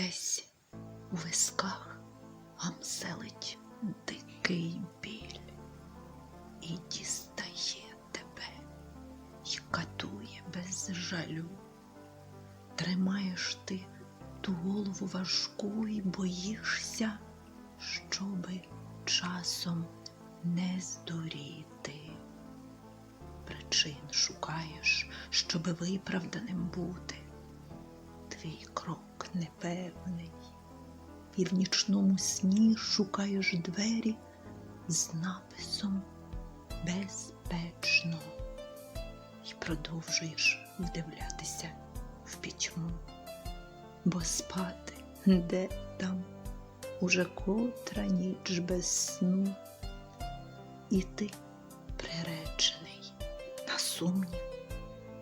Десь у висках гамселить дикий біль і дістає тебе, і катує без жалю. Тримаєш ти ту голову важку і боїшся, щоби часом не здуріти. Причин шукаєш, щоби виправданим бути. Твій крок непевний, і в нічному сні шукаєш двері з написом безпечно і продовжуєш вдивлятися в пітьму, бо спати де там уже котра ніч без сну, і ти приречений на сумнів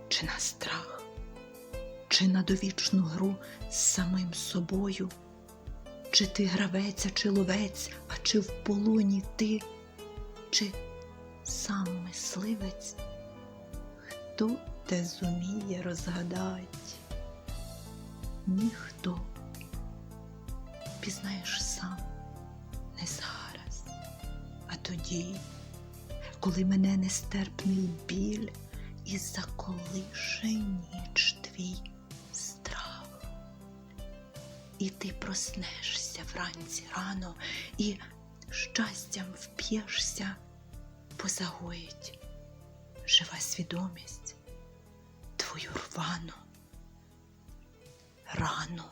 чи на страх, чи на довічну гру з самим собою, чи ти гравець, чи ловець, а чи в полоні ти, чи сам мисливець, хто те зуміє розгадать? Ніхто. Пізнаєш сам, не зараз, а тоді, коли мене нестерпний біль і заколише ніч твій. І ти проснешся вранці рано і щастям вп'єшся, позагоїть жива свідомість твою рвану рану.